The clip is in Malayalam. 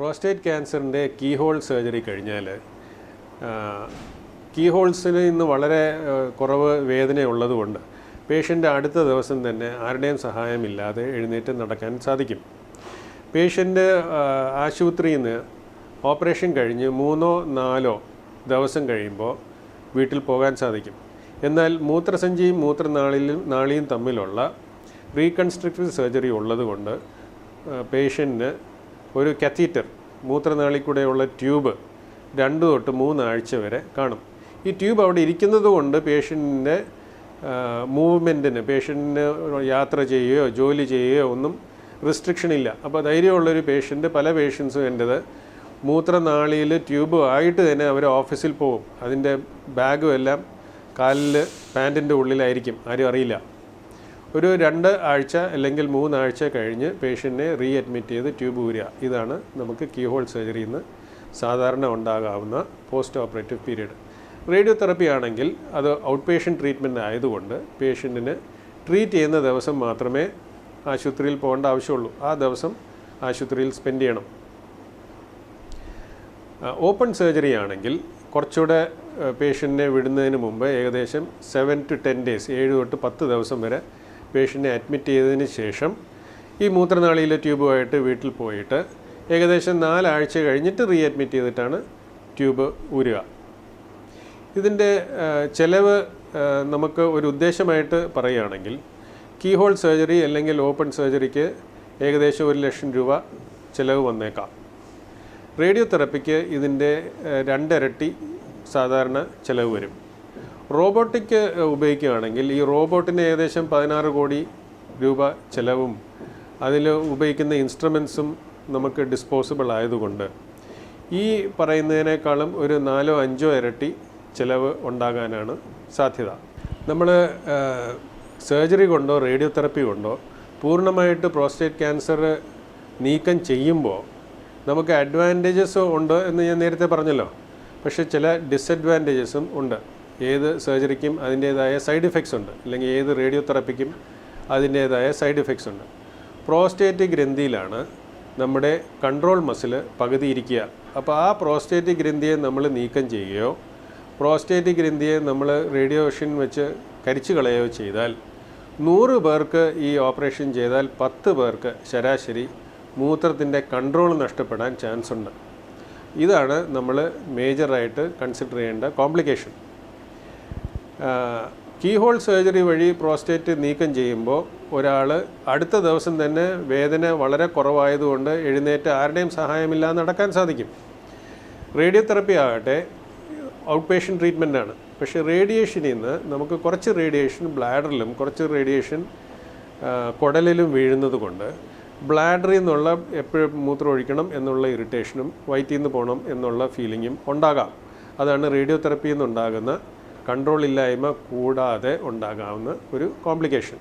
പ്രോസ്റ്റേറ്റ് ക്യാൻസറിന്റെ കീ ഹോൾ സർജറി കഴിഞ്ഞാൽ കീ ഹോൾസിന് ഇന്ന് വളരെ കുറവ് കുറവ് വേദനയുള്ളതുകൊണ്ട് പേഷ്യന്റ് അടുത്ത ദിവസം തന്നെ ആരുടെയും സഹായമില്ലാതെ എഴുന്നേറ്റ് നടക്കാൻ സാധിക്കും. പേഷ്യന്റ് ആശുപത്രിയിൽ നിന്ന് ഓപ്പറേഷൻ കഴിഞ്ഞ് മൂന്നോ നാലോ ദിവസം കഴിയുമ്പോൾ വീട്ടിൽ പോകാൻ സാധിക്കും. എന്നാൽ മൂത്രസഞ്ചിയും മൂത്രനാളിലും നാളിയും തമ്മിലുള്ള റീകൺസ്ട്രക്റ്റീവ് സർജറി ഉള്ളതുകൊണ്ട് പേഷ്യന്റിന് ഒരു കത്തീറ്റർ മൂത്രനാളിക്കൂടെയുള്ള ട്യൂബ് രണ്ട് തൊട്ട് മൂന്നാഴ്ച വരെ കാണും. ഈ ട്യൂബ് അവിടെ ഇരിക്കുന്നത് കൊണ്ട് പേഷ്യന്റിന്റെ മൂവ്മെന്റിന് പേഷ്യന്റിന് യാത്ര ചെയ്യുകയോ ജോലി ചെയ്യുകയോ ഒന്നും റിസ്ട്രിക്ഷൻ ഇല്ല. അപ്പോൾ ധൈര്യമുള്ളൊരു പേഷ്യന്റ് പല പേഷ്യൻസും എന്റെത് മൂത്രനാളിയിൽ ട്യൂബ് ആയിട്ട് തന്നെ അവർ ഓഫീസിൽ പോകും. അതിന്റെ ബാഗും എല്ലാം കാലിൽ പാന്റിന്റെ ഉള്ളിലായിരിക്കും. ആരും അറിയില്ല. ഒരു രണ്ട് ആഴ്ച അല്ലെങ്കിൽ മൂന്നാഴ്ച കഴിഞ്ഞ് പേഷ്യന്റിനെ റീ അഡ്മിറ്റ് ചെയ്ത് ട്യൂബ് ഊരുക. ഇതാണ് നമുക്ക് കീഹോൾ സർജറിയിൽ നിന്ന് സാധാരണ ഉണ്ടാകാവുന്ന post operative period radio therapy ആണെങ്കിൽ അത് ഔട്ട് പേഷ്യന്റ് ട്രീറ്റ്മെന്റ് ആയതുകൊണ്ട് പേഷ്യന്റിന് ട്രീറ്റ് ചെയ്യുന്ന ദിവസം മാത്രമേ ആശുപത്രിയിൽ പോകേണ്ട ആവശ്യമുള്ളൂ. ആ ദിവസം ആശുപത്രിയിൽ സ്പെൻഡ് ചെയ്യണം. ഓപ്പൺ സർജറി ആണെങ്കിൽ കുറച്ചുകൂടെ പേഷ്യന്റിനെ വിടുന്നതിന് മുമ്പ് ഏകദേശം സെവൻ ടു ടെൻ ഡേയ്സ് ഏഴ് തൊട്ട് പത്ത് ദിവസം വരെ പേഷ്യന്റിനെ അഡ്മിറ്റ് ചെയ്തതിന് ശേഷം ഈ മൂത്രനാളിയിലെ ട്യൂബുമായിട്ട് വീട്ടിൽ പോയിട്ട് ഏകദേശം നാലാഴ്ച കഴിഞ്ഞിട്ട് റീ അഡ്മിറ്റ് ചെയ്തിട്ടാണ് ട്യൂബ് ഊരുക. ഇതിന്റെ ചിലവ് നമുക്ക് ഒരു ഉദ്ദേശമായിട്ട് പറയുകയാണെങ്കിൽ കീ ഹോൾ സർജറി അല്ലെങ്കിൽ ഓപ്പൺ സർജറിക്ക് ഏകദേശം ഒരു ലക്ഷം രൂപ ചിലവ് വന്നേക്കാം. റേഡിയോ തെറപ്പിക്ക് ഇതിന്റെ രണ്ടിരട്ടി സാധാരണ ചിലവ് വരും. റോബോട്ടിക് ഉപയോഗിക്കുകയാണെങ്കിൽ ഈ റോബോട്ടിന് ഏകദേശം പതിനാറ് കോടി രൂപ ചിലവും അതിൽ ഉപയോഗിക്കുന്ന ഇൻസ്ട്രുമെൻസും നമുക്ക് ഡിസ്പോസിബിൾ ആയതുകൊണ്ട് ഈ പറയുന്നതിനേക്കാളും ഒരു നാലോ അഞ്ചോ ഇരട്ടി ചിലവ് ഉണ്ടാകാനാണ് സാധ്യത. നമ്മൾ സർജറി കൊണ്ടോ റേഡിയോ തെറപ്പി കൊണ്ടോ പൂർണമായിട്ട് പ്രോസ്റ്റേറ്റ് ക്യാൻസർ നീക്കം ചെയ്യുമ്പോൾ നമുക്ക് അഡ്വാന്റേജസ് ഉണ്ട് എന്ന് ഞാൻ നേരത്തെ പറഞ്ഞല്ലോ. പക്ഷേ ചില ഡിസഡ്വാന്റേജസും ഉണ്ട്. ഏത് സർജറിക്കും അതിന്റേതായ സൈഡ് ഇഫക്ട്സ് ഉണ്ട്. അല്ലെങ്കിൽ ഏത് റേഡിയോ തെറപ്പിക്കും അതിന്റേതായ സൈഡ് ഇഫക്ട്സ് ഉണ്ട്. പ്രോസ്റ്റേറ്റ് ഗ്രന്ഥിയിലാണ് നമ്മുടെ കൺട്രോൾ മസിൽ പകുതി ഇരിക്കുക അപ്പോൾ ആ പ്രോസ്റ്റേറ്റ് ഗ്രന്ഥിയെ നമ്മൾ നീക്കം ചെയ്യുകയോ പ്രോസ്റ്റേറ്റ് ഗ്രന്ഥിയെ നമ്മൾ റേഡിയോഷൻ വെച്ച് കരിച്ചു കളയുകയോ ചെയ്താൽ നൂറ് പേർക്ക് ഈ ഓപ്പറേഷൻ ചെയ്താൽ പത്ത് പേർക്ക് ശരാശരി മൂത്രത്തിന്റെ കൺട്രോൾ നഷ്ടപ്പെടാൻ ചാൻസ് ഉണ്ട്. ഇതാണ് നമ്മൾ മേജറായിട്ട് കൺസിഡർ ചെയ്യേണ്ട കോംപ്ലിക്കേഷൻ. കീ ഹോൾ സർജറി വഴി പ്രോസ്റ്റേറ്റ് നീക്കം ചെയ്യുമ്പോൾ ഒരാൾ അടുത്ത ദിവസം തന്നെ വേദന വളരെ കുറവായതുകൊണ്ട് എഴുന്നേറ്റ് ആരുടെയും സഹായമില്ലാതെ നടക്കാൻ സാധിക്കും. റേഡിയോതെറപ്പി ആകട്ടെ ഔട്ട് പേഷ്യൻ ട്രീറ്റ്മെന്റ് ആണ്. പക്ഷേ റേഡിയേഷനിൽ നിന്ന് നമുക്ക് കുറച്ച് റേഡിയേഷൻ ബ്ലാഡറിലും കുറച്ച് റേഡിയേഷൻ കുടലിലും വീഴുന്നത് കൊണ്ട് ബ്ലാഡറിൽ നിന്നുള്ള എപ്പോഴും മൂത്രം ഒഴിക്കണം എന്നുള്ള ഇറിറ്റേഷനും വയറ്റിൽ നിന്ന് പോകണം എന്നുള്ള ഫീലിങ്ങും ഉണ്ടാകാം. അതാണ് റേഡിയോ തെറപ്പിയിൽ നിന്നുണ്ടാകുന്ന കൺട്രോൾ ഇല്ലായ്മ കൂടാതെ ഉണ്ടാകാവുന്ന ഒരു കോംപ്ലിക്കേഷൻ.